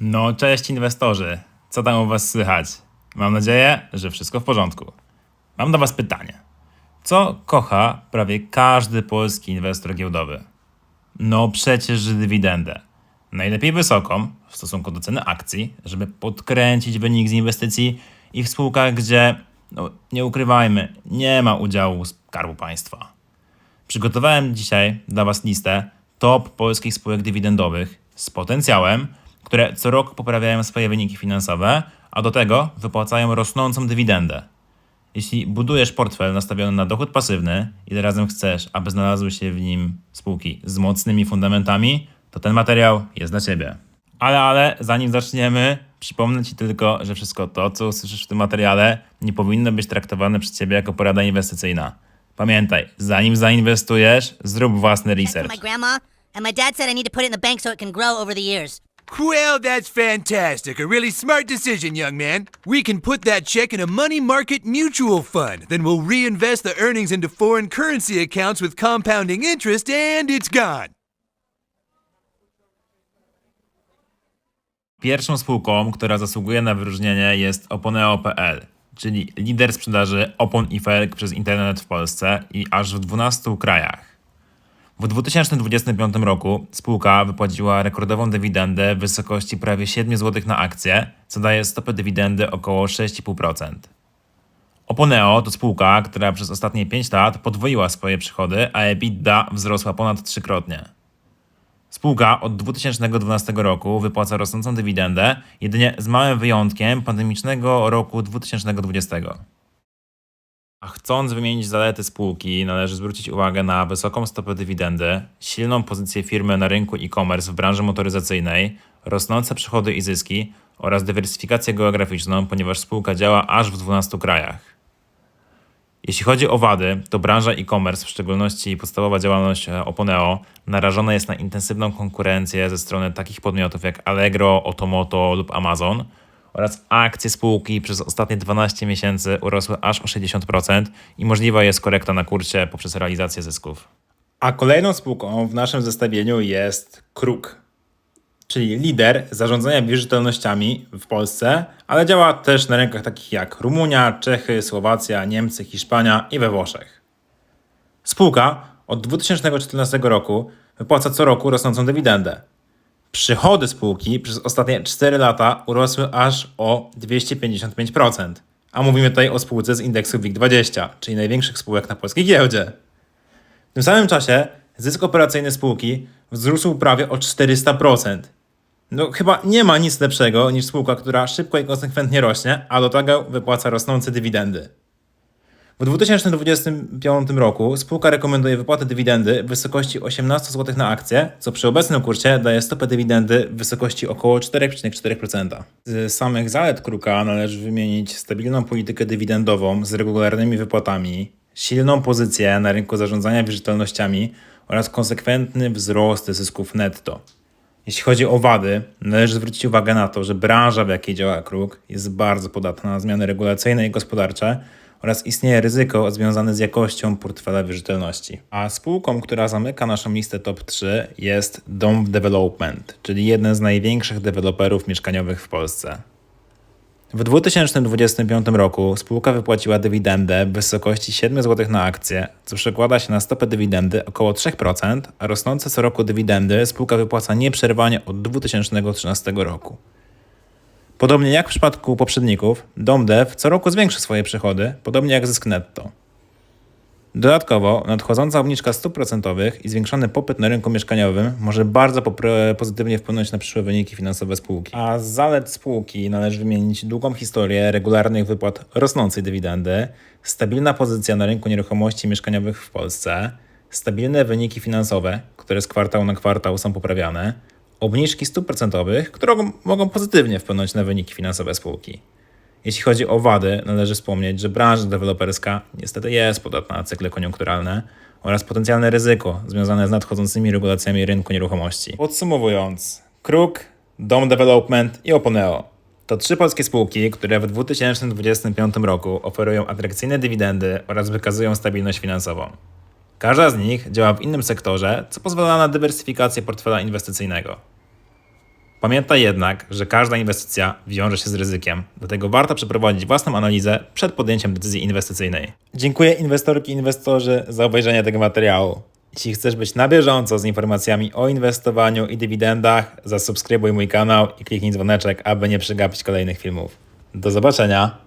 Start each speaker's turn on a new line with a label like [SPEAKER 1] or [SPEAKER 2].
[SPEAKER 1] No, cześć inwestorzy. Co tam u Was słychać? Mam nadzieję, że wszystko w porządku. Mam do Was pytanie. Co kocha prawie każdy polski inwestor giełdowy? No przecież dywidendę. Najlepiej wysoką w stosunku do ceny akcji, żeby podkręcić wynik z inwestycji i w spółkach, gdzie, no nie ukrywajmy, nie ma udziału Skarbu Państwa. Przygotowałem dzisiaj dla Was listę top polskich spółek dywidendowych z potencjałem, które co roku poprawiają swoje wyniki finansowe, a do tego wypłacają rosnącą dywidendę. Jeśli budujesz portfel nastawiony na dochód pasywny i zarazem chcesz, aby znalazły się w nim spółki z mocnymi fundamentami, to ten materiał jest dla Ciebie. Ale, ale, zanim zaczniemy, przypomnę Ci tylko, że wszystko to, co usłyszysz w tym materiale, nie powinno być traktowane przez Ciebie jako porada inwestycyjna. Pamiętaj, zanim zainwestujesz, zrób własny research.
[SPEAKER 2] my grandma, and my dad said I need to put it in the bank so it can grow over the years.
[SPEAKER 3] Well, that's fantastic. A really smart decision, young man. We can put that check in a money market mutual fund. Then we'll reinvest the earnings into foreign currency accounts with compounding interest, and it's gone.
[SPEAKER 1] Pierwszą spółką, która zasługuje na wyróżnienie jest Oponeo.pl, czyli lider sprzedaży opon i felg przez internet w Polsce i aż w 12 krajach. W 2025 roku spółka wypłaciła rekordową dywidendę w wysokości prawie 7 zł na akcję, co daje stopę dywidendy około 6,5%. Oponeo to spółka, która przez ostatnie 5 lat podwoiła swoje przychody, a EBITDA wzrosła ponad trzykrotnie. Spółka od 2012 roku wypłaca rosnącą dywidendę, jedynie z małym wyjątkiem pandemicznego roku 2020. A chcąc wymienić zalety spółki, należy zwrócić uwagę na wysoką stopę dywidendy, silną pozycję firmy na rynku e-commerce w branży motoryzacyjnej, rosnące przychody i zyski oraz dywersyfikację geograficzną, ponieważ spółka działa aż w 12 krajach. Jeśli chodzi o wady, to branża e-commerce, w szczególności podstawowa działalność e, Oponeo, narażona jest na intensywną konkurencję ze strony takich podmiotów jak Allegro, Otomoto lub Amazon oraz akcje spółki przez ostatnie 12 miesięcy urosły aż o 60% i możliwa jest korekta na kursie poprzez realizację zysków. A kolejną spółką w naszym zestawieniu jest Kruk, czyli lider zarządzania wierzytelnościami w Polsce, ale działa też na rynkach takich jak Rumunia, Czechy, Słowacja, Niemcy, Hiszpania i we Włoszech. Spółka od 2014 roku wypłaca co roku rosnącą dywidendę. Przychody spółki przez ostatnie 4 lata urosły aż o 255%. A mówimy tutaj o spółce z indeksu WIG20, czyli największych spółek na polskiej giełdzie. W tym samym czasie zysk operacyjny spółki wzrósł prawie o 400%. No chyba nie ma nic lepszego niż spółka, która szybko i konsekwentnie rośnie, a do tego wypłaca rosnące dywidendy. W 2025 roku spółka rekomenduje wypłatę dywidendy w wysokości 18 zł na akcję, co przy obecnym kursie daje stopę dywidendy w wysokości około 4,4%. Z samych zalet Kruka należy wymienić stabilną politykę dywidendową z regularnymi wypłatami, silną pozycję na rynku zarządzania wierzytelnościami oraz konsekwentny wzrost zysków netto. Jeśli chodzi o wady, należy zwrócić uwagę na to, że branża, w jakiej działa Kruk, jest bardzo podatna na zmiany regulacyjne i gospodarcze oraz istnieje ryzyko związane z jakością portfela wierzytelności. A spółką, która zamyka naszą listę top 3 jest Dom Development, czyli jeden z największych deweloperów mieszkaniowych w Polsce. W 2025 roku spółka wypłaciła dywidendę w wysokości 7 zł na akcję, co przekłada się na stopę dywidendy około 3%, a rosnące co roku dywidendy spółka wypłaca nieprzerwanie od 2013 roku. Podobnie jak w przypadku poprzedników, DomDev co roku zwiększy swoje przychody, podobnie jak zysk netto. Dodatkowo nadchodząca obniżka stóp procentowych i zwiększony popyt na rynku mieszkaniowym może bardzo pozytywnie wpłynąć na przyszłe wyniki finansowe spółki. A z zalet spółki należy wymienić długą historię regularnych wypłat rosnącej dywidendy, stabilna pozycja na rynku nieruchomości mieszkaniowych w Polsce, stabilne wyniki finansowe, które z kwartału na kwartał są poprawiane, obniżki stóp procentowych, które mogą- pozytywnie wpłynąć na wyniki finansowe spółki. Jeśli chodzi o wady, należy wspomnieć, że branża deweloperska niestety jest podatna na cykle koniunkturalne oraz potencjalne ryzyko związane z nadchodzącymi regulacjami rynku nieruchomości. Podsumowując, Kruk, Dom Development i Oponeo to trzy polskie spółki, które w 2025 roku oferują atrakcyjne dywidendy oraz wykazują stabilność finansową. Każda z nich działa w innym sektorze, co pozwala na dywersyfikację portfela inwestycyjnego. Pamiętaj jednak, że każda inwestycja wiąże się z ryzykiem, dlatego warto przeprowadzić własną analizę przed podjęciem decyzji inwestycyjnej. Dziękuję inwestorki i inwestorzy za obejrzenie tego materiału. Jeśli chcesz być na bieżąco z informacjami o inwestowaniu i dywidendach, zasubskrybuj mój kanał i kliknij dzwoneczek, aby nie przegapić kolejnych filmów. Do zobaczenia!